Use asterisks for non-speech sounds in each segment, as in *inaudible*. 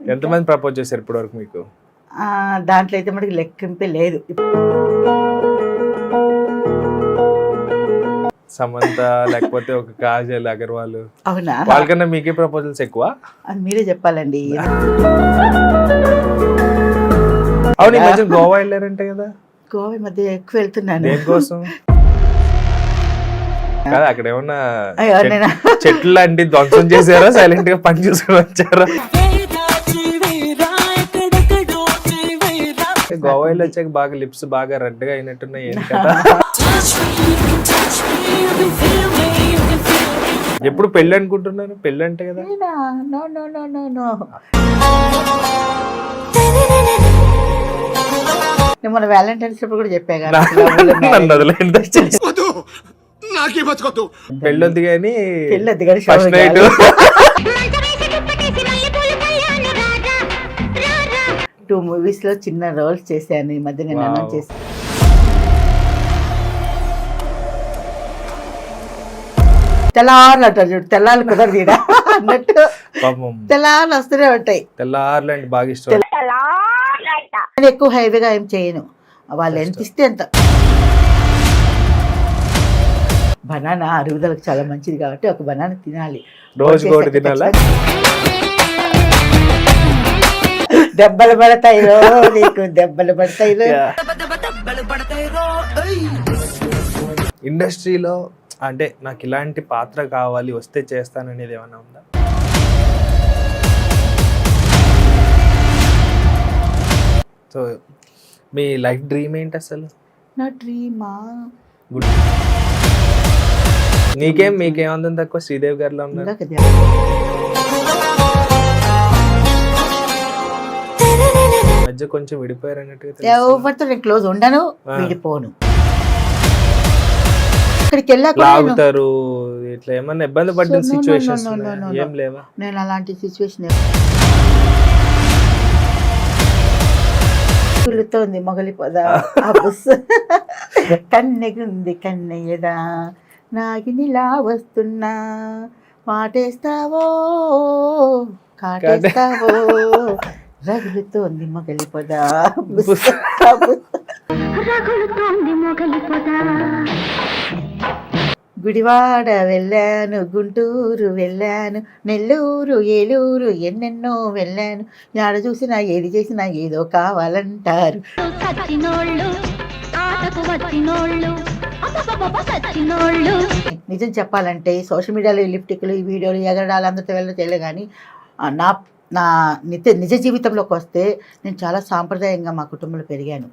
ఎంతమంది ప్రపోజ్ చేశారు ఇప్పటి వరకు మీకు? ఆ, దాంట్లో అయితే మనకి లెక్కింపే లేదు. సమంత లేకపోతే ఒక కాజల్ అగర్వాల్. అవునా? వాళ్ళకన్నా మీకే ప్రపోజల్స్ ఎక్కువ? అది మీరే చెప్పాలండి. అవును ఈ మధ్య గోవా వెళ్ళారంటే కదా? గోవా ఈ మధ్య ఎక్కువ వెళ్తున్నాను. దేనికోసం కదా అక్కడ ఏమన్నా? చెట్లు లాంటి ధ్వంసం చేశారా? సైలెంట్గా పని చూసుకొని వచ్చారా? గోవా వెళ్ళి వచ్చాక బాగా లిప్స్ బాగా రెడ్గా అయినట్టున్నాయి ఏంటి కదా. ఎప్పుడు పెళ్ళి అనుకుంటున్నాను పెళ్ళి అంటే కదా. నేనా? No no no no no నేను మన వ్యాలంటైన్స్ అప్పుడు కూడా చెప్పా కదా నన్ను వదిలేండి పెళ్ళి వద్దు. కానీ పెళ్ళి వద్దు కానీ టూ మూవీస్లో చిన్న రోల్స్ చేశాను ఈ మధ్య నేను. అనౌన్స్ చేశాను తెల్లారులు అంటారు చూడు తెల్లారు కుదరదు ఈడ అన్నట్టు. తెల్లారులు వస్తూనే ఉంటాయి. తెల్లారులండి బాగా ఇష్టం. నేను ఎక్కువ హైవేగా ఏం చేయను. వాళ్ళు ఎంత ఇస్తే ఎంత బనానా అరుగుదలకు చాలా మంచిది కాబట్టి ఒక బనానా తినాలి. రోజు కోడి తినాలా? దెబ్బలు పడతాయిరో నీకు దెబ్బలు పడతాయిరో. ఇండస్ట్రీలో అంటే నాకు ఇలాంటి పాత్ర కావాలి వస్తే చేస్తాననేది ఏమైనా ఉందా? సో మీ లైఫ్ డ్రీమ్ ఏంటి అసలు? నా డ్రీమా? గుడ్. నీకేం మీకేం అందం తక్కువ? శ్రీదేవి గారిలో ఉన్నారు? మధ్య కొంచెం విడిపోయారు అన్నట్టుగా ఎవరితో నేను క్లోజ్ ఉండను. విడిపోను. నేను లాగుతారు ఇట్లా ఏమన్నా ఇబ్బంది పడిన సిచ్యువేషన్స్. ఏం లేవా? నేను అలాంటి సిచ్యువేషన్ కులుతోంది మొగలి పొద కన్నెగుంది కన్నయ్యదా నాగినిలా వస్తున్నా. మాటేస్తావో కాటేస్తావో. రగులుతోంది మొగలి పొద బుస్ ఆ బుస్. గుడివాడ వెళ్ళాను గుంటూరు వెళ్ళాను నెల్లూరు ఏలూరు ఎన్నెన్నో వెళ్ళాను. యాడ చూసినా ఏది చేసినా ఏదో కావాలంటారు. నిజం చెప్పాలంటే సోషల్ మీడియాలో ఈ లిప్టిక్లు ఈ వీడియోలు ఎగరడాలు అందరితో వెళ్ళడం తెలియదు కానీ నా నా నిత్య నిజ జీవితంలోకి వస్తే నేను చాలా సాంప్రదాయంగా మా కుటుంబంలో పెరిగాను.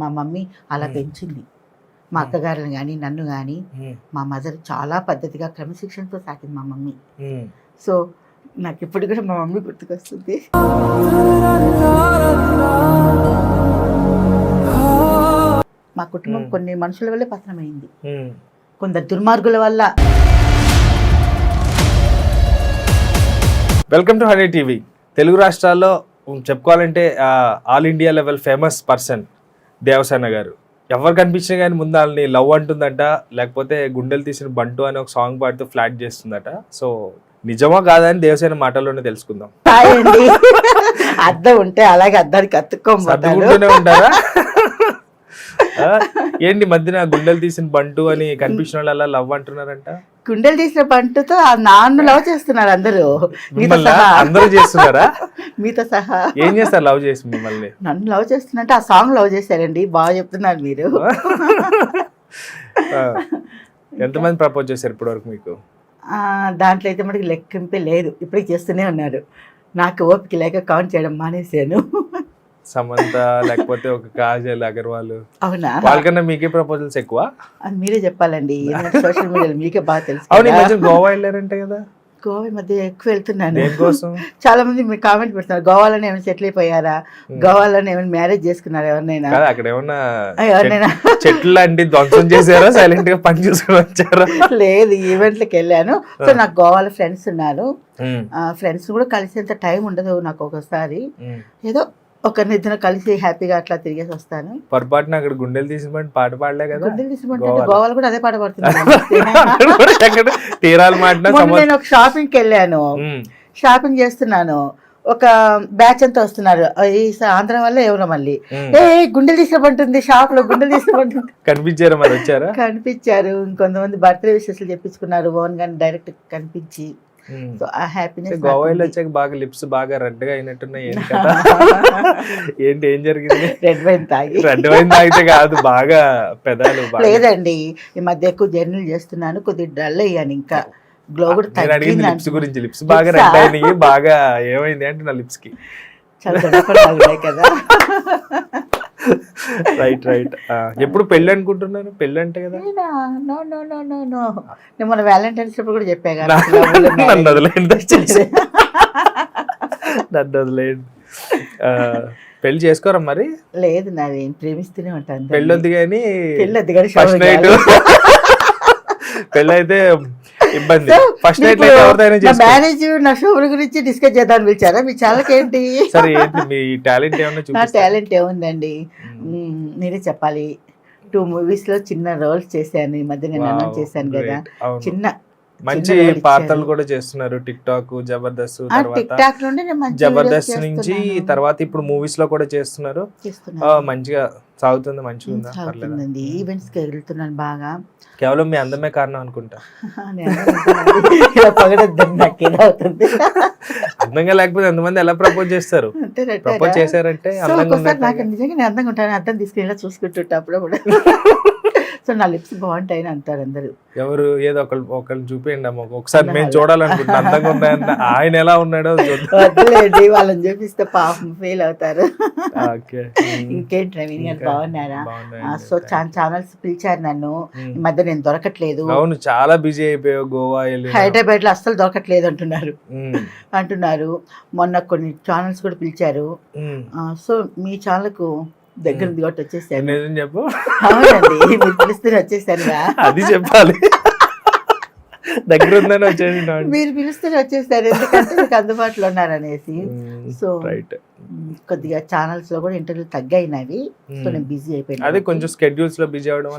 మా మమ్మీ అలా. పెంచింది. మా అక్కగారిని కానీ నన్ను కానీ మా మదర్ చాలా పద్ధతిగా క్రమశిక్షణతో సాకింది మా మమ్మీ. సో నాకు ఇప్పుడు కూడా మా మమ్మీ గుర్తుకొస్తుంది. మా కుటుంబం. కొన్ని మనుషుల వల్లే పతనమైంది. కొందరు దుర్మార్గుల వల్ల. Welcome to Honey TV. Telugu రాష్ట్రాల్లో చెప్పుకోవాలంటే all India level famous person Devasena garu. ఎవరు కనిపించినా కానీ ముందు వాళ్ళని లవ్ అంటుందట లేకపోతే గుండెలు తీసిన బంటు అని ఒక సాంగ్ పాడుతూ ఫ్లాట్ చేస్తుందట. సో నిజమా కాదా అని దేవసేన మాటల్లోనే తెలుసుకుందాం. అద్దం ఉంటే అలాగే అద్దానికి ఉంటారా? ఆ, *laughs* ఏంటి మధ్యన గుండెలు తీసిన బంటు అని కనిపించిన వాళ్ళు అలా లవ్ అంటున్నారంట? గుండెలు తీసిన పంటతో ఆ నాన్ను లవ్ చేస్తున్నారు అందరూ. మీతో మిమ్మల్ని? సహా. అందరూ చేస్తున్నారా? *laughs* మీతో సహా. ఏం చేస్తారు లవ్ చేసి మిమ్మల్ని? నన్ను లవ్ చేస్తున్నట్టు ఆ సాంగ్ లవ్ చేశారండి. బాగా చెప్తున్నారు మీరు. ఎంతమంది ప్రపోజ్ చేశారు ఇప్పటి వరకు మీకు? ఆ, దాంట్లో అయితే మనకి లెక్కింపే లేదు. ఇప్పటికి చేస్తూనే ఉన్నారు. నాకు ఓపిక లేక కౌంట్ చేయడం మానేశాను. సమంత లేకపోతే ఒక కాజల్ అగర్వాల్. అవునా? వాళ్ళకన్నా మీకే ప్రపోజల్స్ ఎక్కువ? అది మీరే చెప్పాలండి. సోషల్ మీడియాలో మీకే బాగా తెలుసు అవును. మధ్య గోవా వెళ్ళారంటే కదా. గోవా మధ్య ఎక్కువ వెళ్తున్నాను. చాలా మంది మీరు కామెంట్ పెడుతున్నారు. గోవాలోనే ఏమైనా సెటిల్ అయిపోయారా? గోవాలోనే ఏమైనా మ్యారేజ్ చేసుకున్నారా ఎవరినైనా? అక్కడ ఏమన్నా ఎవరినైనా? చెట్- చెట్లు లాంటి ధ్వంసం చేశారా? సైలెంట్గా పని చూసుకొని వచ్చారా? లేదు ఈవెంట్లకు వెళ్ళాను. సో నాకు గోవాలో ఫ్రెండ్స్ ఉన్నారు. ఫ్రెండ్స్ కూడా కలిసేంత టైం ఉండదు నాకు ఒకసారి. ఏదో ఒకరినిద్దరు కలిసి హ్యాపీగా అట్లా తిరిగేసి వస్తాను. పొరపాటున అక్కడ గుండెలు బండి పాట పాడలే కదా. గుండెలు తీసుకుంటే గోవాలో. కూడా అదే పాట *laughs* ఎక్కడ తీరాలు నేను ఒక షాపింగ్కి వెళ్ళాను. షాపింగ్ చేస్తున్నాను. ఒక బ్యాచ్ అంతా వస్తున్నారు. ఈ ఆంధ్ర వల్ల ఎవరో మళ్ళీ. ఏ గుండెలు తీసుకుంటుంది షాప్లో గుండెలు తీసుకుంటుంది *laughs* కనిపించారా మరి వచ్చారా? కనిపించారు. ఇంకొంతమంది బర్త్డే విషెస్ చెప్పించుకున్నారు. ఓన్ గాని డైరెక్ట్ కనిపించి. సో ఆ హ్యాపీనెస్ గోవా వెళ్ళి వచ్చాక బాగా లిప్స్ బాగా రెడ్గా అయినట్టున్నాయి ఏంటి *laughs* కదా? ఏంటి ఏం జరిగింది? రెడ్ వైన్ తాగి. రెడ్ వైన్ తాగితే కాదు బాగా పెదాలు లేదండి ఈ మధ్య ఎక్కువ జర్నీలు చేస్తున్నాను కొద్దిగా డల్ అయ్యాను ఇంకా. గ్లో కూడా తగ్గింది లిప్స్ గురించి లిప్స్ బాగా? రెడ్ అయినాయి బాగా ఏమైంది అంటే నా లిప్స్కి. చాలా కదా. *laughs* రైట్ రైట్ ఎప్పుడు పెళ్ళి అనుకుంటున్నారు? పెళ్ళి అంటే కదా? No, no, no, no, no. నేను మన వ్యాలంటైన్స్ అప్పుడు కూడా చెప్పా కదా, నా- నన్ను దయచేసి. నన్ను వదిలేయండి. ఆ, పెళ్ళి చేసుకోరా మరి? లేదు నాది ప్రేమిస్తూనే ఉంటాను పెళ్ళి వద్దు కానీ పెళ్ళొద్దు కానీ ఫస్ట్ నైట్ చేయాలి. ఇబ్బంది ఫస్ట్ నైట్ మ్యారేజ్ నా షోల గురించి డిస్కస్ చేద్దామని పిలిచారా మీ ఛానల్కి ఏంటి సరే మీ టాలెంట్ ఏమన్నా నా? టాలెంట్ ఏముందండి. మ్మ్, మీరే చెప్పాలి టూ మూవీస్లో చిన్న రోల్స్ చేశాను ఈ మధ్య నేను అనౌన్స్ చేశాను కదా. చిన్న మంచి పాత్రలు. కూడా చేస్తున్నారు టిక్ టాక్ జబర్దస్త్ జబర్దస్త్ నుంచి. తర్వాత ఇప్పుడు మూవీస్లో కూడా చేస్తున్నారు. మంచిగా సాగుతుంది మంచిగా ఉందా ఈవెంట్స్కి వెళ్తున్నాను బాగా. కేవలం మీ అందమే కారణం అనుకుంటా. *laughs* పొగడొద్దని నాకు *laughs* అందంగా లేకపోతే ఎంతమంది ఎలా ప్రపోజ్ చేస్తారు? ప్రపోజ్ చేశారంటే నాకు నిజంగా నేను అందంగా ఉంటాను అర్థం తీసుకుని ఇలా చూసుకుంటుంటా అప్పుడప్పుడు. *laughs* సో నా లిప్స్ బాగుంటాయని అంటారు అందరూ. ఎవరు ఏదో ఒకళ్ళు ఒకళ్ళు చూపించండి అమ్మ. ఒకసారి మేము. చూడాలనుకుంటున్నాం. అందంగా ఉన్నాయన్న ఆయన ఎలా ఉన్నాడో వద్దులేండి వాళ్ళని చూపిస్తే పాపం ఫెయిల్ అవుతారు. ఇంకేంటి నవీన్ గారు బాగున్నారా? సో చాలా ఛానల్స్ పిలిచారు నన్ను. ఈ మధ్య నేను దొరకట్లేదు. అవును చాలా బిజీ అయిపోయావు గోవా హైదరాబాద్లో అస్సలు దొరకట్లేదు అంటున్నారు. అంటున్నారు. మొన్న కొన్ని ఛానల్స్ కూడా పిలిచారు. సో మీ ఛానల్కు దగ్గర దిగొట్టి వచ్చేసాను నిజం చెప్పు. అవునండి మీరు పిలిస్తేనే వచ్చేసానుగా అది చెప్పాలి. దగ్గర ఉందని వచ్చేసి మీరు పిలిస్తేనే వచ్చేసారు ఎందుకంటే మీకు అందుబాటులో ఉన్నారనేసి. సో కొద్దిగా ఛానల్స్లో కూడా ఇంటర్వ్యూ తగ్గైనవి సో నేను బిజీ అయిపోయాను అదే కొంచెం స్కెడ్యూల్స్లో బిజీ అవడం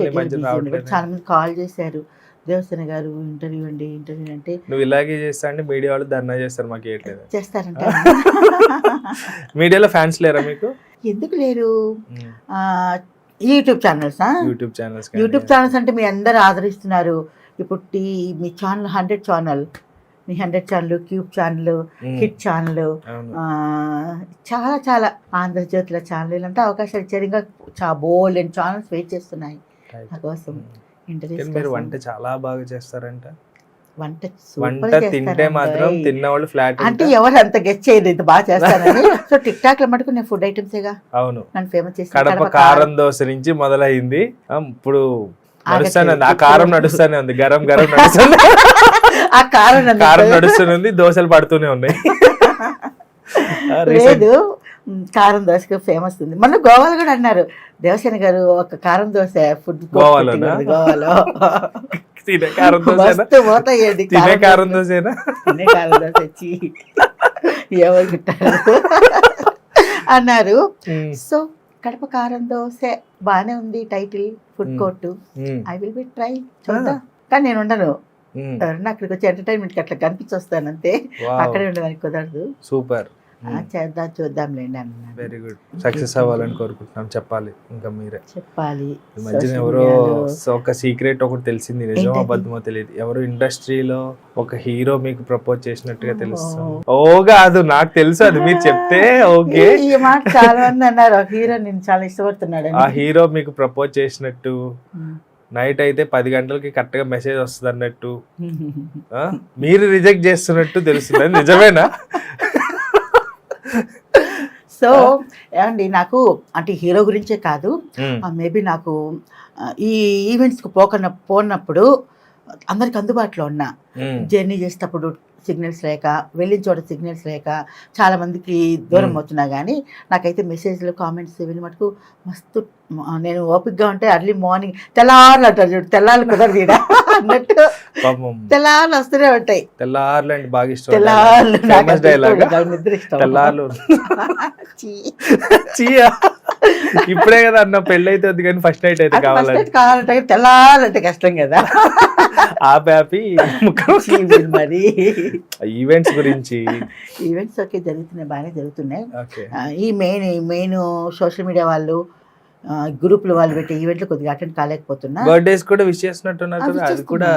చాలా మంది కాల్ చేశారు. దేవసేన గారు ఇంటర్వ్యూ అండి ఇంటర్వ్యూ అంటే నువ్వు ఇలాగే చేస్తా అంటే మీడియా వాళ్ళు ధర్నా చేస్తారు మాకు ఏట్లేదు చేస్తారంట. *laughs* మీడియాలో ఫ్యాన్స్ లేరా మీకు? ఎందుకు లేరు? YouTube channels? YouTube channels YouTube channels అంటే మీ అందరు ఆదరిస్తున్నారు. ఇప్పుడు టీ మీ ఛానల్ హండ్రెడ్ ఛానల్. మీ hundred channel cube channel hit channel. చాలా చాలా ఆంధ్రజ్యోతిలో ఛానల్. ఇలాంటి అవకాశాలు ఇచ్చారు. ఇంకా చా బోల్డ్ ఛానల్స్ వెయిట్ చేస్తున్నాయి. నా కోసం మీరు వంట చాలా బాగా చేస్తారంట. వంట వంట తింటే మాత్రం తిన్నవాళ్ళు ఫ్లాట్ అంటే ఎవరు అంత గెస్ట్ చేయరు ఇంత బాగా చేస్తానని *laughs* సో టిక్ టాక్లో మటుకు నేను ఫుడ్ ఐటమ్సేగా అవును. నన్ను ఫేమస్ చేసి కడప కారం. దోశ నుంచి మొదలైంది. ఇప్పుడు నడుస్తానే ఆ కారం నడుస్తానే ఉంది. గరం గరం నడుస్తుంది *laughs* ఆ కారం కారం నడుస్తూనే ఉంది. దోశలు పడుతూనే ఉన్నాయి. *laughs* లేదు. కారం దోశకి ఫేమస్ ఉంది. మొన్న గోవాలో కూడా అన్నారు. దేవసేన గారు ఒక కారం దోశ ఫుడ్ గోవాలోనా? గోవాలో. తినే కారం *laughs* దోశ తినే కారం దోశనా? తినే కారం దోశ వచ్చి ఎవరు గుట్టారు అన్నారు. సో కడప కారం దోశ బానే ఉంది title food. Court. I will be try చూద్దాం. కానీ నేను ఉండను. ఎవరన్నా అక్కడికి వచ్చి ఎంటర్టైన్మెంట్ అట్లా కనిపించి వస్తాను అంతే అక్కడే ఉండడానికి కుదరదు. సూపర్. చేద్దాం చూద్దాంలేండి అన్నాను వెరీ గుడ్ సక్సెస్ అవ్వాలని కోరుకుంటున్నాం. చెప్పాలి ఇంకా మీరే. చెప్పాలి. ఈ మధ్యన ఎవరో ఒక సీక్రెట్ ఒకటి తెలిసింది ఏంటది? అబద్ధమో తెలియదు. ఎవరు ఇండస్ట్రీలో ఒక హీరో మీకు ప్రపోజ్ చేసినట్టుగా తెలుస్తుంది. ఓ. కాదు నాకు తెలుసు అది. మీరు చెప్తే *laughs* ఓకే. ఈ- మాట చాలా మంది అన్నారు. హీరో నేను చాలా ఇష్టపడుతున్నాడు ఆ హీరో మీకు ప్రపోజ్ చేసినట్టు నైట్ అయితే పది గంటలకి కరెక్ట్గా మెసేజ్ వస్తుంది అన్నట్టు? *laughs* మీరు రిజెక్ట్ చేస్తున్నట్టు తెలుస్తుంది నిజమేనా? *laughs* *laughs* సో ఏమండి నాకు అంటే హీరో గురించే కాదు. మేబీ నాకు ఆ, ఈ ఈవెంట్స్కి పోకన పోనప్పుడు అందరికి అందుబాటులో ఉన్నా. జర్నీ చేసేటప్పుడు సిగ్నల్స్ లేక వెళ్ళిన చోట సిగ్నల్స్ లేక చాలా మందికి దూరం. అవుతున్నా కానీ నాకైతే మెసేజ్లు కామెంట్స్ ఇవన్నీ మటుకు మస్తు నేను ఓపిక్గా ఉంటే అర్లీ మార్నింగ్ తెల్లారులు అంటారు చూడు తెల్లారు కుదరదు. అన్నట్టు తెల్లార్లు వస్తూనే ఉంటాయి. తెల్లార్లు అంటే బాగా ఇష్టం తెల్లార్లు నిద్ర ఇష్టం. తెల్లార్లు. *laughs* ఇప్పుడే కదా అన్న పెళ్ళి అయితే వద్దు కానీ ఫస్ట్ నైట్ అయితే night కావాలంటే తెల్లారంటే కష్టం కదా. *laughs* ఆ హ్యాపీ చీ, వీళ్ళు మరి. ఈవెంట్స్ గురించి. ఈవెంట్స్ ఓకే జరుగుతున్నాయి బాగానే జరుగుతున్నాయి. ఈ మెయిన్ మెయిన్ సోషల్ మీడియా వాళ్ళు గ్రూపులు వాళ్ళు పెట్టే ఈవెంట్లు కొద్దిగా అటెండ్ కాలేకపోతున్నా. బర్త్డేస్ కూడా విష్ చేస్తున్నట్టున్నారు అది కూడా.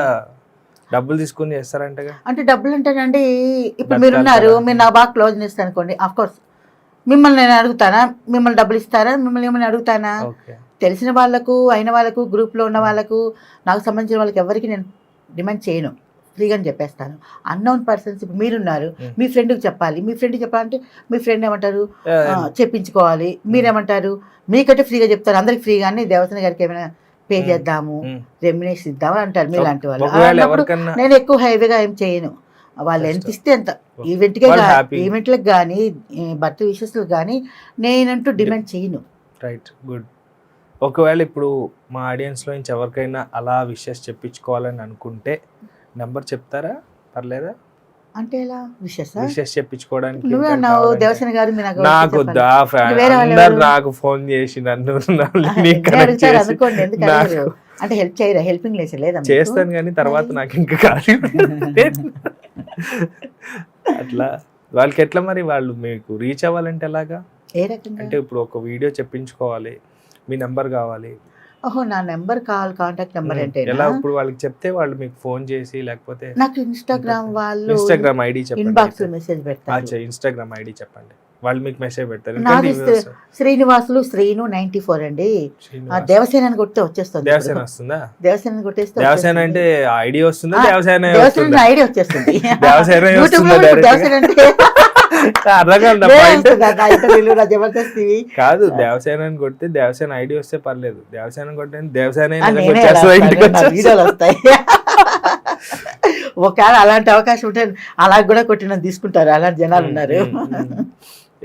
డబ్బులు తీసుకుని చేస్తారంటగా. అంటే డబ్బులు అంటేనండి ఇప్పుడు బతకాలి మీరు నా బాగా క్లోజ్ ఇస్తాను అనుకోండి ఆఫ్ కోర్స్ మిమ్మల్ని నేను అడుగుతానా? మిమ్మల్ని డబ్బులు ఇస్తారా? మిమ్మల్ని ఏమైనా అడుగుతానా? తెలిసిన వాళ్ళకు అయిన వాళ్ళకు గ్రూప్లో ఉన్న వాళ్ళకు నాకు సంబంధించిన వాళ్ళకి ఎవరికి నేను డిమాండ్ చేయను. ఫ్రీగానే చెప్పేస్తాను. అన్నోన్ పర్సన్స్ ఇప్పుడు మీరున్నారు. మీ ఫ్రెండ్కి చెప్పాలి. మీ ఫ్రెండ్కి చెప్పాలంటే మీ ఫ్రెండ్ ఏమంటారు? చెప్పించుకోవాలి. మీరేమంటారు? మీకంటే ఫ్రీగా చెప్తారు. అందరికి ఫ్రీగానే దేవసేన గారికి ఏమైనా పే. చేద్దాము రెమ్యునేషన్ ఇద్దాము అని అంటారు మీలాంటి వాళ్ళు. ఒకవేళ అన్నప్పుడు ఎవరికన్నా నేను ఎక్కువ హైవేగా ఏం చేయను. వాళ్ళు ఎంత ఇస్తే ఎంత ఈవెంట్కే వాళ్ళు. ఈవెంట్లకు కానీ బర్త్ విషెస్లకు కానీ నేనంటూ డిమాండ్ చేయను. రైట్ గుడ్ ఒకవేళ ఇప్పుడు మా ఆడియన్స్లో నుంచి ఎవరికైనా అలా విషెస్ చెప్పించుకోవాలని అనుకుంటే నెంబర్ చెప్తారా? పర్లేదా? అంటే ఎలా? విషెస్ విషెస్ చెప్పించుకోవడానికి నువ్వే దేవసేన గారు నాకు. వద్దా అందరు? నాకు ఫోన్ చేసి నన్ను *laughs* అనుకోండి? అంటే హెల్ప్ చేయరా? హెల్పింగ్ లేదా? చేస్తాను కానీ తర్వాత? నాకు ఇంకా ఖాళీ అట్లా. వాళ్ళకి ఎట్లా మరి వాళ్ళు మీకు రీచ్ అవ్వాలంటే ఎలాగా? ఏ రకంగా? అంటే ఇప్పుడు ఒక వీడియో చెప్పించుకోవాలి. మీ నెంబర్ కావాలి. ఓహో నా నెంబర్ కాల్ కాంటాక్ట్ నెంబర్ అంటే ఎలా ఇప్పుడు వాళ్ళకి చెప్తే వాళ్ళు మీకు ఫోన్ చేసి లేకపోతే నాకు ఇన్స్టాగ్రామ్ వాళ్ళు ఇన్స్టాగ్రామ్ ఐడి ఇన్బాక్స్ చెప్పండి మెసేజ్ పెడతారు. ఇన్స్టాగ్రామ్ ఐడి చెప్పండి. వాళ్ళు మీకు మెసేజ్ పెడతారు. శ్రీనివాసులు శ్రీను నైన్టీ ఫోర్ అండి. ఆ దేవసేన కొడితే వచ్చేస్తుంది దేవసేన. వస్తుందా? దేవసేన కొట్టేస్తే దేవసేన. అంటే ఐడి వస్తుందా? దేవసేన ఐడియా వచ్చేస్తుంది. దేవసేన? దేవసేన అంటే అర్థం కాదు నా లే point. వస్తుంది అన్న, ఇంటర్వ్యూలు నా జబర్దస్తివి కాదు దేవసేన అని కొడితే దేవసేన ఐడి వస్తే పర్లేదు. దేవసేన కొట్టే దేవసేన వస్తాయి. ఒకవేళ అలాంటి అవకాశం ఉంటే అలా కూడా కొట్టిన తీసుకుంటారు అలాంటి జనాలు ఉన్నారు.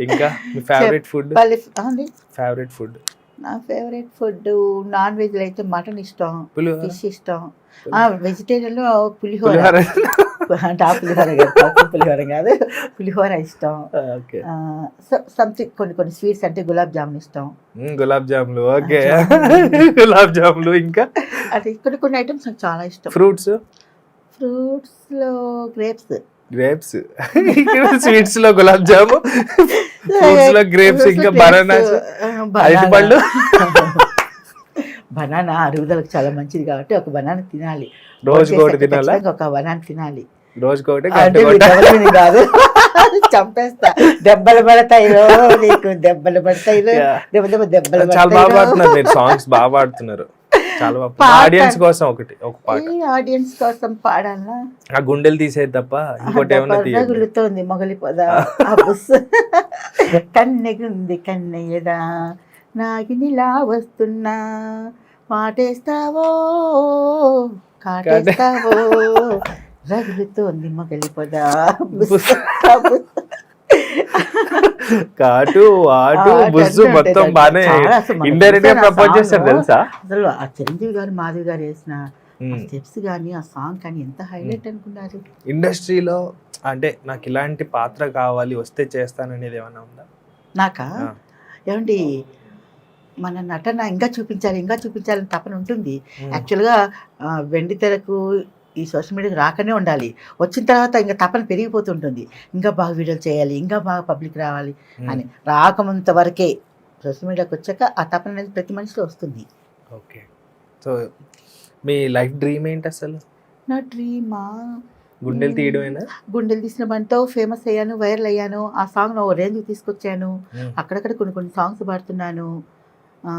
ఇంకా ఫేవరెట్ ఫుడ్. ఫేవరెట్ ఫుడ్ నా ఫేవరెట్ ఫుడ్ నాన్ వెజ్ అయితే మటన్ ఇష్టం ఫిష్ ఇష్టం. వెజిటేరియన్ పులిహోర. అంటే ఆ పులిహోర కాదు పులిహోర కాదు. పులిహోర ఇష్టం. ఓకే. సంథింగ్ కొన్ని కొన్ని స్వీట్స్ అంటే గులాబ్ జామున్ ఇష్టం. గులాబ్ జాములు ఓకే. గులాబ్ జాములు ఇంకా? అది కొన్ని కొన్ని ఐటమ్స్ నాకు చాలా ఇష్టం. ఫ్రూట్స్ ఫ్రూట్స్లో గ్రేప్స్ గ్రేప్స్ స్వీట్స్లో గులాబ్ జాము. ఫ్రూట్స్లో గ్రేప్స్ ఇంకా బనానాస్ అరటి పళ్ళు బనానా అరుగుదలకు చాలా మంచిది కాబట్టి ఒక బనానా తినాలి. ఖచ్చితంగా ఒక బనానా తినాలి. రోజుకి ఒకటి అంటే గంట మీ దెబ్బలు కాదు. చంపేస్తా. దెబ్బలు పడతాయిరో నీకు దెబ్బలు పడతాయిరో Yeah. దెబ్బ దెబ్బ దెబ్బలు చాలా బాగా. పాడుతున్నారు మీరు సాంగ్స్ బాగా పాడుతున్నారు. చాలా. ఆడియన్స్ కోసం ఒకటి ఒక పాట. ఆడియన్స్ కోసం పాడాలా? ఆ గుండెలు తీసేది తప్ప ఇంకోటి ఏమన్నా రగులుతోంది మొగలి పొద ఆ బుస్. కన్నెగుంది కన్నయ్యదా? నాగినిలా వస్తున్నా. పాటేస్తావో కాటేస్తావో. రగులుతోంది మొగలి పొద బుస్ బుస్. ఆ బుస్. కాటు ఆటు ఆ, బుస్సు అంటే మొత్తం బానే ఇండైరెక్ట్గా ప్రపోజ్ చేస్తారు తెలుసా అసలు ఆ చిరంజీవి గారు మాధవి గారు వేసిన. స్టెప్స్ కానీ ఆ సాంగ్ కానీ ఎంత హైలైట్ అనుకున్నారు ఇండస్ట్రీలో అంటే నాకు ఇలాంటి పాత్ర కావాలి వస్తే చేస్తాననేది ఏమైనా ఉందా నాకా. ఏమండి మన నటన ఇంకా చూపించాలి ఇంకా చూపించాలని తపన ఉంటుంది. యాక్చువల్గా వెండి తెరకు ఈ సోషల్ మీడియాకి రాకనే ఉండాలి. వచ్చిన తర్వాత ఇంకా తపన పెరిగిపోతుంటుంది. ఇంకా బాగా వీడియోలు చేయాలి ఇంకా బాగా పబ్లిక్ రావాలి. అని. రాకమంత వరకే సోషల్ మీడియాకి వచ్చాక ఆ తపన అనేది ప్రతి మనిషిలో వస్తుంది. ఓకే. సో మీ లైఫ్ డ్రీమ్ ఏంటి అసలు? నా డ్రీమా? గుండెలు తీయడమేనా? గుండెలు తీసిన బంతో ఫేమస్ అయ్యాను వైరల్ అయ్యాను. ఆ సాంగ్ ఓ రేంజ్ తీసుకొచ్చాను. అక్కడక్కడ కొన్ని కొన్ని సాంగ్స్ పాడుతున్నాను. ఆ,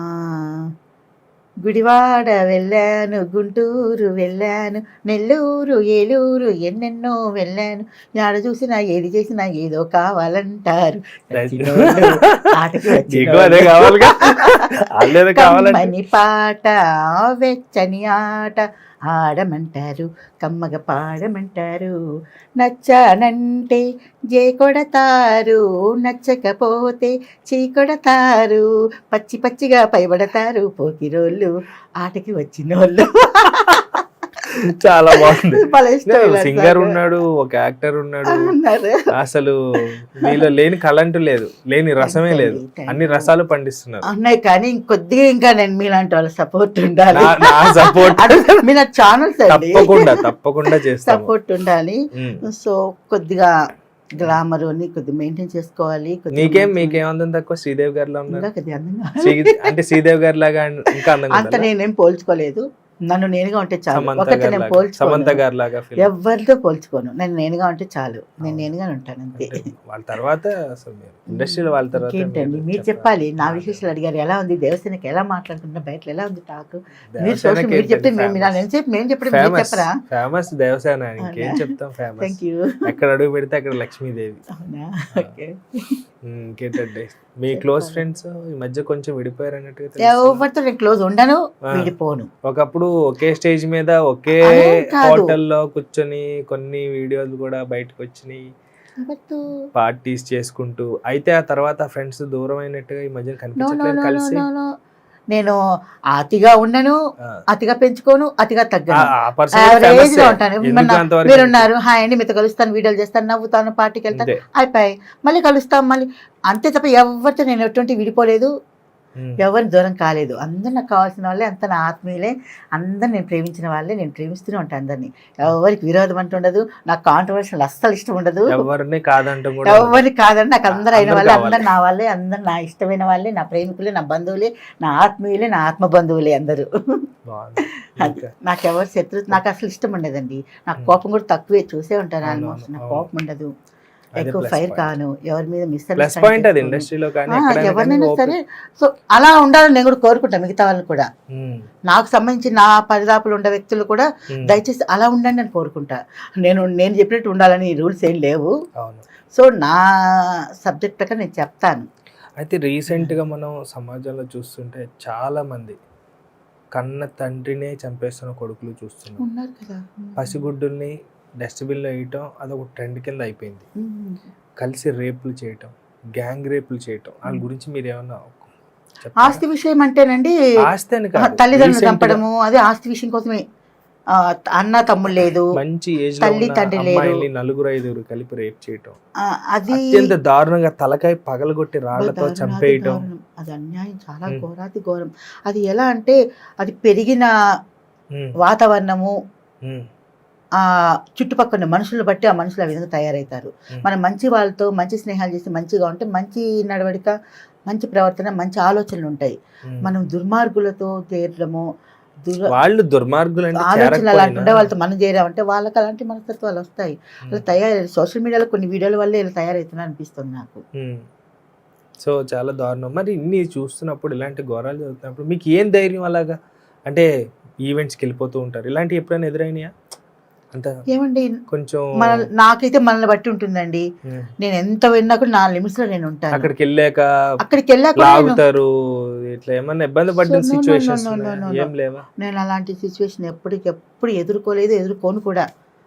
గుడివాడ వెళ్ళాను గుంటూరు వెళ్ళాను నెల్లూరు ఏలూరు ఎన్నెన్నో వెళ్ళాను. ఆడ చూసినా ఏది చేసినా ఏదో కావాలంటారు. కమ్మని పాట వెచ్చని ఆట ఆడమంటారు కమ్మగ పాడమంటారు. నచ్చానంటే జే కొడతారు నచ్చకపోతే చీ కొడతారు. పచ్చి పచ్చిగా పైబడతారు పోకిరోళ్ళు ఆటకి వచ్చినోళ్ళు. *laughs* చాలా బాగుంది. *laughs* Singer song. ఉన్నాడు ఒక యాక్టర్ ఉన్నాడు. అసలు మీలో లేని కళ అంటూ లేదు లేని రసమే లేదు. అన్ని. రసాలు పండిస్తున్నారు. ఉన్నాయి కానీ ఇంకొద్దిగా ఇంకా నేను మీలాంటి వాళ్ళ సపోర్ట్ ఉండాలి. నా- *laughs* అడుగు- మీ నా ఛానల్స్ అండి. తప్పకుండా తప్పకుండా చేస్తాము. సపోర్ట్ ఉండాలి. సో కొద్దిగా గ్లామర్ కొద్దిగా మెయింటైన్ చేసుకోవాలి నీకేం మంచిగా- మీకేం అందం తక్కువ? శ్రీదేవి గారిలో ఉన్నారు. అంటే శ్రీదేవి గారి లాగా *laughs* ఇంకా అంత? నేనేం పోల్చుకోలేదు. నన్ను నేనుగా ఉంటే చాలు. ఒకటి నేను పోల్చుకోను. ఎవరితో పోల్చుకోను. నేను నేనుగా ఉంటే చాలు. నేను నేనుగా ఉంటాను అంతే. వాళ్ళ తర్వాత ఇండస్ట్రీలో వాళ్ళ తర్వాత ఇంకేంటండి? మీరు చెప్పాలి. నా విశేషాలు అడిగారు. ఎలా ఉంది? దేవసేనకి ఎలా మాట్లాడుకుంటున్నా? బయట ఎలా ఉంది టాక్? మీరు సోషల్ మీరు చెప్తే ఏంటండి మేము. ఎంతసేపు మేము చెప్పడం మీరు చెప్పరా? ఫేమస్ దేవసేన. ఇంకేం? చెప్తాం ఫేమస్ థ్యాంక్ యూ ఎక్కడ అడుగు పెడితే అక్కడ లక్ష్మీదేవి. అవునా? ఓకే. ఉమ్, ఇంకేంటండి? మీ క్లోజ్ ఫ్రెండ్స్ ఈ మధ్య కొంచెం విడిపోయారు అన్నట్టుగా. ఎవరితో నేను క్లోజ్ ఉండను. విడిపోను. ఒకప్పుడు ఒకే స్టేజ్ మీద ఒకే. హోటల్లో కూర్చొని కొన్ని వీడియోలు కూడా బయటకు వచ్చినాయి. పార్టీస్ చేసుకుంటూ. అయితే ఆ తర్వాత ఫ్రెండ్స్ దూరం అయినట్టుగా ఈ మధ్య కనిపించట్లేదు. కలిసి నేను అతిగా ఉండను అతిగా పెంచుకోను అతిగా తగ్గను. ఉంటాను. మీరున్నారు? హాయ్ అండి మీతో కలుస్తాను వీడియోలు చేస్తాను నవ్వుతాను పార్టీకి వెళ్తాను. అయిపోయి మళ్ళీ కలుస్తాం మళ్ళీ. అంతే తప్ప ఎవరితో నేను ఎటువంటి విడిపోలేదు. ఎవరిని దూరం కాలేదు. అందరు నాకు కావాల్సిన వాళ్ళే అంత నా ఆత్మీయులే. అందరు నేను ప్రేమించిన వాళ్ళే నేను ప్రేమిస్తూనే ఉంటాను అందరినీ. ఎవరికి విరోధం అంటూ ఉండదు నాకు కాంట్రవర్షియల్ అస్సలు ఇష్టం ఉండదు. ఎవరిని కాదంటూ ఎవరిని కాదండి నాకు అందరు అయిన వాళ్ళే. అందరు నా వాళ్ళే అందరు నా ఇష్టమైన వాళ్ళే నా ప్రేమికులే నా బంధువులే నా ఆత్మీయులే నా ఆత్మ బంధువులే అందరూ. బాగుంది. *laughs* ఇంకా. నాకు ఎవరు శత్రు నాకు అసలు ఇష్టం ఉండదండి. నాకు కోపం కూడా తక్కువే చూసే ఉంటాను ఆల్మోస్ట్ నాకు. కోపం ఉండదు. ఎక్కువ ఫైర్. కాను ఎవరి మీద మిస్ ప్లస్ పాయింట్ అది ఇండస్ట్రీలో కానీ ఎవరినైనా సరే. సో అలా ఉండాలని నేను కూడా కోరుకుంటా మిగతా వాళ్ళని కూడా. ఉమ్, నాకు సంబంధించి నా పరిదాపులు ఉండే వ్యక్తులు కూడా ఉమ్, దయచేసి అలా ఉండండి అని కోరుకుంటా. నేను నేను చెప్పినట్టు ఉండాలని రూల్స్ ఏం లేవు. సో నా సబ్జెక్ట్ ప్రకారం నేను చెప్తాను. అయితే రీసెంట్గా మనం సమాజంలో చూస్తుంటే చాలా మంది కన్న తండ్రినే చంపేస్తున్న కొడుకులు చూస్తున్నాం. ఉన్నారు కదా. పసిగుడ్డుల్ని డస్ట్బిన్లో వేయటం అదొక ట్రెండ్ కింద అయిపోయింది. కలిసి రేపులు చేయటం గ్యాంగ్ రేపులు చేయటం వాళ్ళ గురించి మీరు ఏమన్నా? ఆస్తి విషయం అంటేనండి. తల్లిదండ్రులు చంపడము అదే ఆస్తి విషయం కోసమే అన్న తమ్ముడు లేదు మంచి ఏజ్ తల్లి, తండ్రి. అమ్మాయిల్ని నలుగురు ఐదుగురు కలిపి రేప్ చేయటం అది అత్యంత దారుణంగా తలకాయ పగలగొట్టి రాళ్ళతో చంపేయటం. అది అన్యాయం చాలా. ఘోరాతి ఘోరం అది ఎలా అంటే అది పెరిగిన వాతావరణము ఆ చుట్టుపక్కల మనుషులు బట్టి ఆ మనుషులు ఆ విధంగా తయారవుతారు. మనం మంచి వాళ్ళతో మంచి స్నేహాలు చేసి మంచిగా ఉంటే మంచి నడవడిక మంచి ప్రవర్తన మంచి ఆలోచనలు ఉంటాయి. మనం దుర్మార్గులతో చేరడము వాళ్ళు దుర్మార్గులు అంటే ఆలోచనలు అలాంటి ఉండే వాళ్ళతో మనం చేరామంటే వాళ్ళకి అలాంటి మనస్తత్వాలు వస్తాయి. అలా తయారు సోషల్ మీడియాలో కొన్ని వీడియోల వల్లే ఇలా తయారవుతున్నా అనిపిస్తుంది నాకు. సో చాలా దారుణం. మరి ఇన్ని చూస్తున్నప్పుడు ఇలాంటి ఘోరాలు జరుగుతున్నప్పుడు మీకు ఏం ధైర్యం అలాగా? అంటే ఈవెంట్స్కి వెళ్ళిపోతూ ఉంటారు. ఇలాంటివి ఎప్పుడైనా ఎదురైనాయా? ఏమండి? కొంచెం మన నాకైతే మనల్ని బట్టి ఉంటుందండి. నేను ఎంత విన్నా కూడా నా లిమిట్స్లో నేను ఉంటాను. అక్కడికి వెళ్ళాక అక్కడికి వెళ్ళాక లాగుతారు ఇట్లా ఏమన్నా ఇబ్బంది పడిన లేవా? నేను అలాంటి సిచ్యువేషన్ ఎప్పటికి ఎప్పుడు ఎదుర్కోలేదు ఎదుర్కోను కూడా.